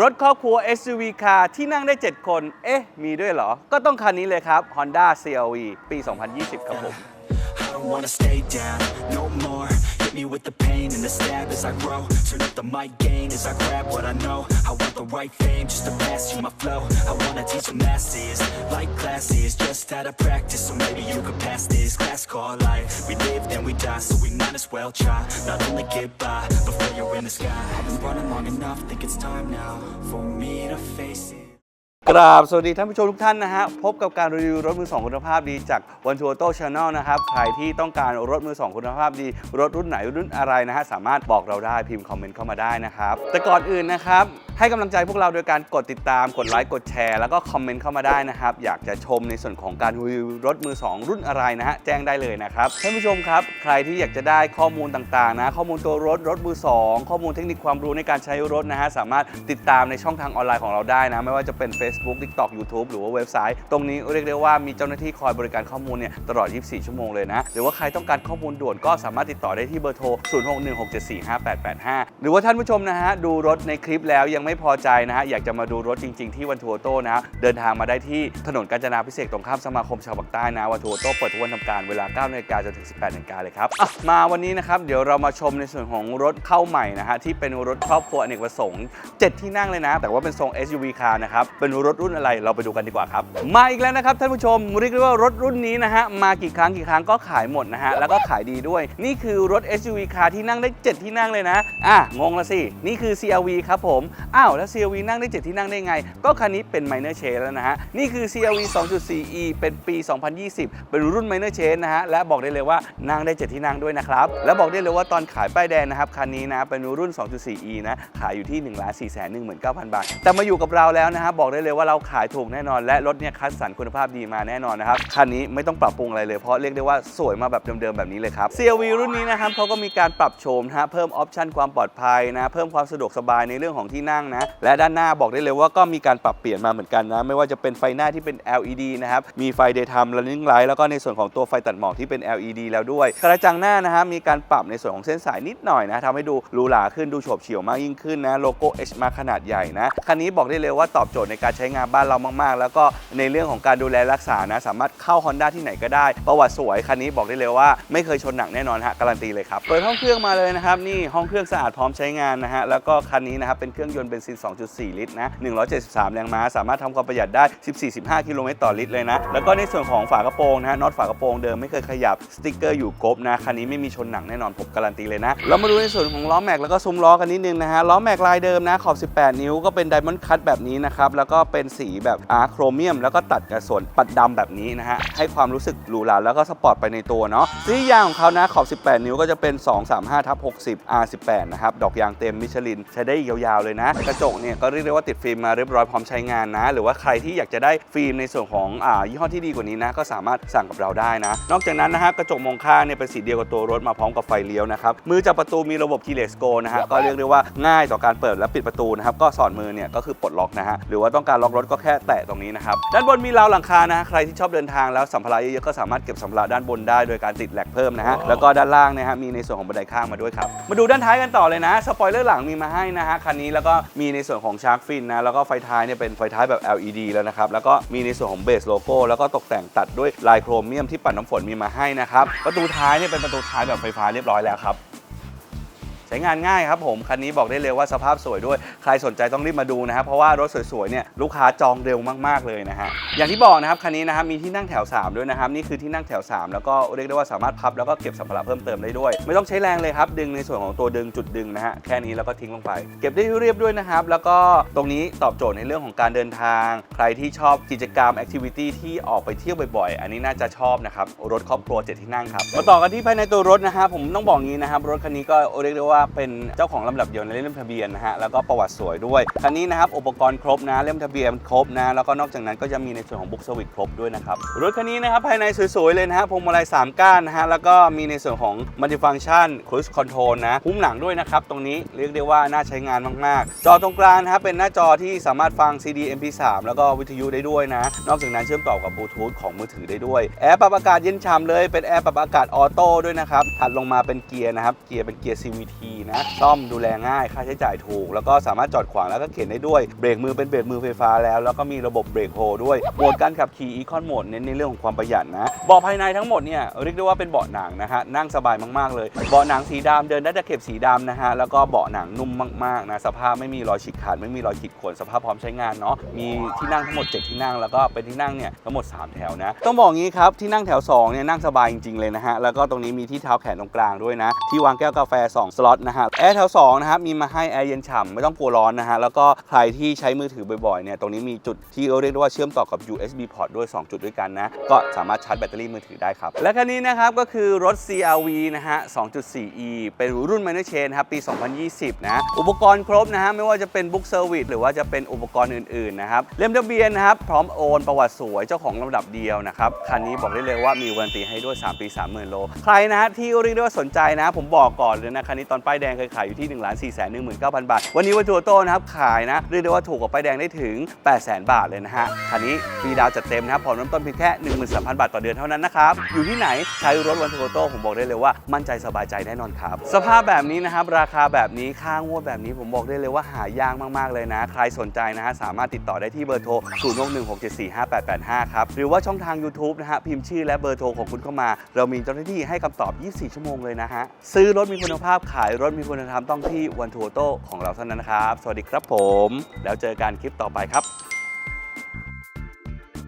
รถครอบครัว SUV คาร์ที่นั่งได้ 7 คน เอ๊ะ มีด้วยเหรอ ก็ต้องคันนี้เลยครับ Honda CRV ปี 2020 ครับผม I don't wanna stay down no more. Me with the pain and the stab as I grow. Turn up the mic gain as I grab what I know. I want the right fame just to pass you my flow. I wanna teach the masses like classes, just out of practice. So maybe you could pass this class called life. We live then we die, so we might as well try. Not only get by, but fire in the sky. I've been running long enough, think it's time now for me to face it. กราบสวัสดีท่านผู้ชมทุกท่านนะฮะ พบกับการรีวิวรถมือสองคุณภาพดีจากวันทัวร์โต้ชาแนลนะครับ ใครที่ต้องการรถมือสองคุณภาพดี รถรุ่นไหนรุ่นอะไรนะฮะ สามารถบอกเราได้พิมพ์คอมเมนต์เข้ามาได้นะครับ แต่ก่อนอื่นนะครับ ให้กำลังใจพวกเราโดยการกดติดตาม กดไลค์ กดแชร์ แล้วก็คอมเมนต์เข้ามาได้นะครับ อยากจะชมในส่วนของการรีวิวรถมือสองรุ่นอะไรนะฮะ แจ้งได้เลยนะครับท่านผู้ชมครับ ใครที่อยากจะได้ข้อมูลต่างๆนะ ข้อมูลตัวรถ รถมือสองข้อมูลเทคนิคความรู้ในการใช้รถนะฮะ สามารถติดตามในช่องทางออนไลน์ของเราได้นะ ไม่ว่าจะเป็น Facebook TikTok YouTube หรือว่าเว็บไซต์ ตรงนี้เรียกได้ว่ามีเจ้าหน้าที่คอยบริการข้อมูลเนี่ยตลอด 24 ชั่วโมงเลยนะ หรือว่าใครต้องการข้อมูลด่วนก็สามารถติดต่อได้ที่เบอร์โทร 0616745885 หรือว่าท่านผู้ชมนะฮะดูรถในคลิปแล้วยังไม่พอใจนะฮะอยากจะมาดูรถจริง ๆ ที่วันทัวโต้นะฮะเดินทางมาได้ที่ถนนกาญจนาพิเศษกตรงข้ามสมาคมชาวปากใต้นะวันทัวโต้เปิดทุกวันทำการเวลา9นาฬิกาจนถึง 18นาฬิกาเลยครับอะมาวันนี้นะครับเดี๋ยวเรามาชมในส่วนของรถเข้าใหม่นะฮะที่เป็นรถครอบครัวอเนกประสงค์ 7 ที่นั่งเลยนะ แต่ว่าเป็นทรง SUV คาร์นะครับเป็นรถรุ่นอะไรเราไปดูกันดีกว่าครับมาอีกแล้วนะครับท่านผู้ชมเรียกได้ว่ารถรุ่นนี้นะฮะมากี่ครั้งกี่ครั้งก็ขายหมดนะฮะแล้วก็ขายดีด้วย นี่คือรถ SUV คาร์ที่นั่งได้ 7 ที่นั่งเลยนะอะงงละสินี่คือ CRV ครับผมอ้าวแล้ว CRV นั่งได้ 7 ที่นั่งได้ไง ก็คันนี้เป็น Minor Change แล้วนะฮะ นี่คือ CRV 2.4e เป็นปี 2020 เป็นรุ่น Minor Change นะฮะ และบอกได้เลยว่านั่งได้ 7 ที่นั่งด้วยนะครับ และบอกได้เลยว่าตอนขายป้ายแดงนะครับ คันนี้นะเป็นรุ่น 2.4e นะ ขายอยู่ที่ 1 4 1 9 0 0 0 บาท แต่มาอยู่กับเราแล้วนะฮะ บอกได้เลยว่าเราขายถูกแน่นอน และรถเนี่ยคัดสรรคุณภาพดีมาแน่นอนนะครับ คันนี้ไม่ต้องปรับปรุงอะไรเลย เพราะเรียกได้ว่าสวยมาแบบเดิมๆแบบนี้เลยครับ CRV รุ่นนี้นะครับเขาก็มีการปรับโฉมนะฮะ เพิ่มออปชันความปลอดภัยนะ เพิ่มความสะดวกสบายในเรื่องของที่นั่งนะ และด้านหน้าบอกได้เลยว่าก็มีการปรับเปลี่ยนมาเหมือนกันนะ ไม่ว่าจะเป็นไฟหน้าที่เป็น LED นะครับ มีไฟ daytime running light แล้วก็ในส่วนของตัวไฟตัดหมอกที่เป็น LED แล้วด้วย กระจังหน้านะฮะมีการปรับในส่วนของเส้นสายนิดหน่อยนะทำให้ดูหรูหราขึ้นดูโฉบเฉี่ยวมากยิ่งขึ้นนะโลโก้ H มาขนาดใหญ่นะคันนี้บอกได้เลยว่าตอบโจทย์ในการใช้งานบ้านเรามาก ๆ แล้วก็ในเรื่องของการดูแลรักษานะ สามารถเข้า Honda ที่ไหนก็ได้ ประวัติสวยคันนี้บอกได้เลยว่าไม่เคยชนหนักแน่นอนฮะการันตีเลยครับเปิดห้องเครื่องมาเลยนะครับนี่ห้องเครื่องสะอาดพร้อมใช้งานนะฮะแล้วก็คันนี้นะครับเป็นเครื่องยนต์เบนซิน 2.4 ลิตรนะ 173 แรงม้า สามารถทำความประหยัดได้ 14-15 กิโลเมตรต่อลิตรเลยนะ แล้วก็ในส่วนของฝากระโปรงนะฮะน็อตฝากระโปรงเดิมไม่เคยขยับ สติ๊กเกอร์อยู่ครบนะ คันนี้ไม่มีชนหนักแน่นอนผมการันตีเลยนะ เรามาดูในส่วนของล้อแม็กแล้วก็ซุ้มล้อกันนิดนึงนะฮะ ล้อแม็กลายเดิมนะ ขอบ 18 นิ้วก็เป็นไดมอนด์คัตแบบนี้นะครับ แล้วก็เป็นสีแบบอาร์โครเมียม แล้วก็ตัดกับส่วนปัดดำแบบนี้นะฮะ ให้ความรู้สึกหรูหราแล้วก็สปอร์ตไปในตัวเนาะสียางของเขานะขอบ 18 นิ้วก็จะเป็น 235ทับ60 R18 นะครับ ดอกยางเต็มมิชลินใช้ได้ยาวๆเลยนะกระจกเนี่ยก็เรียกได้ว่าติดฟิล์มมาเรียบร้อยพร้อมใช้งานนะ หรือว่าใครที่อยากจะได้ฟิล์มในส่วนของอ่ายี่ห้อที่ดีกว่านี้นะ ก็สามารถสั่งกับเราได้นะ นอกจากนั้นนะฮะกระจกมองข้างเนี่ยเป็นสีเดียวกับตัวรถมาพร้อมกับไฟเลี้ยวนะครับมือจับประตูมีระบบ keyless go นะฮะก็เรียกได้ว่าง่ายต่อการเปิดและปิดประตูนะครับก็สอดมือเนี่ยก็คือปลดล็อกนะฮะหรือว่าต้องการล็อกรถก็แค่แตะตรงนี้นะครับด้านบนมีราวหลังคานะฮะใครที่ชอบเดินทางแล้วสัมภาระเยอะๆก็สามารถเก็บสัมภาระด้านบนได้โดยการติดแหลกเพิ่มนะฮะแล้วก็ด้านล่างนะฮะมีในส่วนของบันไดข้างมาด้วยครับมาดูด้านท้ายกันต่อเลยนะสปอยเลอร์หลังมีมาให้นะฮะคันนี้แล้วก็มีในส่วนของชาร์กฟินนะแล้วก็ไฟท้ายเนี่ยเป็นไฟท้ายแบบ LED แล้วนะครับแล้วก็มีในส่วนของเบสโลโก้แล้วก็ตกแต่งตัดด้วยลายโครเมียมที่ปัดน้ำฝนมีมาให้นะครับประตูท้ายเนี่ยเป็นประตูท้ายแบบไฟฟ้าเรียบร้อยแล้วครับ ใช้งานง่ายครับผมคันนี้บอกได้เลยว่าสภาพสวยด้วย ใครสนใจต้องรีบมาดูนะครับเพราะว่ารถสวยๆเนี่ยลูกค้าจองเร็วมากๆเลยนะฮะอย่างที่บอกนะครับคันนี้นะครับมีที่นั่งแถว 3 ด้วยนะครับนี่คือที่นั่งแถว 3 แล้วก็เรียกได้ว่าสามารถพับแล้วก็เก็บสัมภาระเพิ่มเติมได้ด้วย ไม่ต้องใช้แรงเลยครับดึงในส่วนของตัวดึงจุดดึงนะฮะแค่นี้แล้วก็ทิ้งลงไป เก็บได้เรียบด้วยนะครับแล้วก็ตรงนี้ตอบโจทย์ในเรื่องของการเดินทาง ใครที่ชอบกิจกรรมแอคทิวิตี้ที่ออกไปเที่ยวบ่อยๆ อันนี้น่าจะชอบนะครับรถครอบครัวเจ็ดที่นั่งครับมาต่อกันที่ภายในตัวรถนะฮะผมต้องบอกงี้นะครับรถคันนี้ก็เรียกได้ว่าาเป็นเจ้าของลำดับเดียวในเล่มทะเบียนนะฮะแล้วก็ประวัติสวยด้วยคันนี้นะครับอุปกรณ์ครบนะเล่มทะเบียนครบนะแล้วก็นอกจากนั้นก็จะมีในส่วนของบุ๊กสวิตครบด้วยนะครับรถคันนี้นะครับภายในสวยๆเลยนะฮะพวงมาลัย3ก้านนะฮะแล้วก็มีในส่วนของมัลติฟัง c t ชันครู i คอนโทรลนะหุ้มหนังด้วยนะครับตรงนี้เรียกได้ว่าน่าใช้งานมากๆ จอตรงกลางนะครับเป็นหน้าจอที่สามารถฟัง CD MP3 แล้วก็วิทยุได้ด้วยนะ นอกจากนั้นเชื่อมต่อกับบลูทูธของมือถือได้ด้วยแอร์ปรับอากาศเย็นฉ่ำเลยเป็นแอร์ปรับอากาศออโต้ด้วยนะครับถัดลงมาเป็นเกียร์นะครับเกียร์เป็นเกียร์ CVT พีนะซ่อมดูแลง่ายค่าใช้จ่ายถูก แล้วก็สามารถจอดขวางแล้วก็เข็นได้ด้วยเบรกมือเป็นเบรกมือไฟฟ้าแล้ว แล้วก็มีระบบเบรกโฮด้วยโหมดการขับขี่อีคอนโหมดเน้นในเรื่องของความประหยัดนะเบาะภายในทั้งหมดเนี่ยเรียกได้ว่าเป็นเบาะหนังนะฮะนั่งสบายมากๆเลยเบาะหนังสีดำเดินได้แตะเข็บสีดำนะฮะแล้วก็เบาะหนังนุ่มมากๆนะสภาพไม่มีรอยฉีกขาดไม่มีรอยขีดข่วนสภาพพร้อมใช้งานเนาะมีที่นั่งทั้งหมด 7 ที่นั่งแล้วก็เป็นที่นั่งเนี่ยทั้งหมด 3 แถวนะ ต้องบอกงี้ครับที่นั่งแถว2เนี่ยนั่งสบายจริงๆเลยนะฮะแล้วก็ตรงนี้มีที่เท้าแขนตรงกลางด้วยนะ ที่วางแก้วกาแฟ 2 สล็อตนะฮะแอร์แถว2นะครับมีมาให้แอร์เย็นฉ่ำไม่ต้องกลัวร้อนนะฮะแล้วก็ใครที่ใช้มือถือบ่อยๆเนี่ยตรงนี้มีจุดที่เรียกได้ว่าเชื่อมต่อกับ USB port ด้วย 2 จุดด้วยกันนะก็สามารถชาร์จแบตเตอรี่มือถือได้ครับและคันนี้นะครับก็คือรถ CRV นะฮะ 2.4e เป็นรุ่น Minor Chain ครับปี 2020 นะอุปกรณ์ครบนะฮะไม่ว่าจะเป็นบุ๊กเซอร์วิสหรือว่าจะเป็นอุปกรณ์อื่นๆนะครับเล่มทะเบียนนะครับพร้อมโอนประวัติสวยเจ้าของลำดับเดียวนะครับคันนี้บอกได้เลยว่ามีวันตีให้ด้วย 3 ปี 30,000 โล ใครนะฮะที่เรียกได้ว่าสนใจนะ ผมบอกก่อนเลยนะคันนี้ตอนป้ายแดงเคยขายอยู่ที่1 4 1 9 0 0 0บาท วันนี้วันทัวโต้นะครับขายนะเรียกได้ว่าถูกกว่าป้ายแดงได้ถึง 800,000บาทเลยนะฮะคันนี้ฟรีดาวจัดเต็มนะครับผ่อนเริ่มต้นเพียงแค่13,000 บาทต่อเดือนเท่านั้นนะครับอยู่ที่ไหนใช้รถวันทัวโต้ผมบอกได้เลยว่ามั่นใจสบายใจแน่นอนครับ สภาพแบบนี้นะครับราคาแบบนี้ค่างวดแบบนี้ผมบอกได้เลยว่าหายากมากๆเลยนะ ใครสนใจนะฮะสามารถติดต่อได้ที่เบอร์โทร 0 6 1 6 7 4 5 8 8 5 ครับหรือว่าช่องทาง YouTube นะฮะพิมพ์ชื่อและเบอร์โทรของคุณเข้ามา เรามีเจ้าหน้าที่ให้คำตอบ 24 ชั่วโมงเลยนะฮะซื้อรถมีคุณภาพขายรถมีคุณธรรมต้องที่วันทัวโต้ของเราเท่านั้นนะครับ สวัสดีครับผม แล้วเจอกันคลิปต่อไปครับ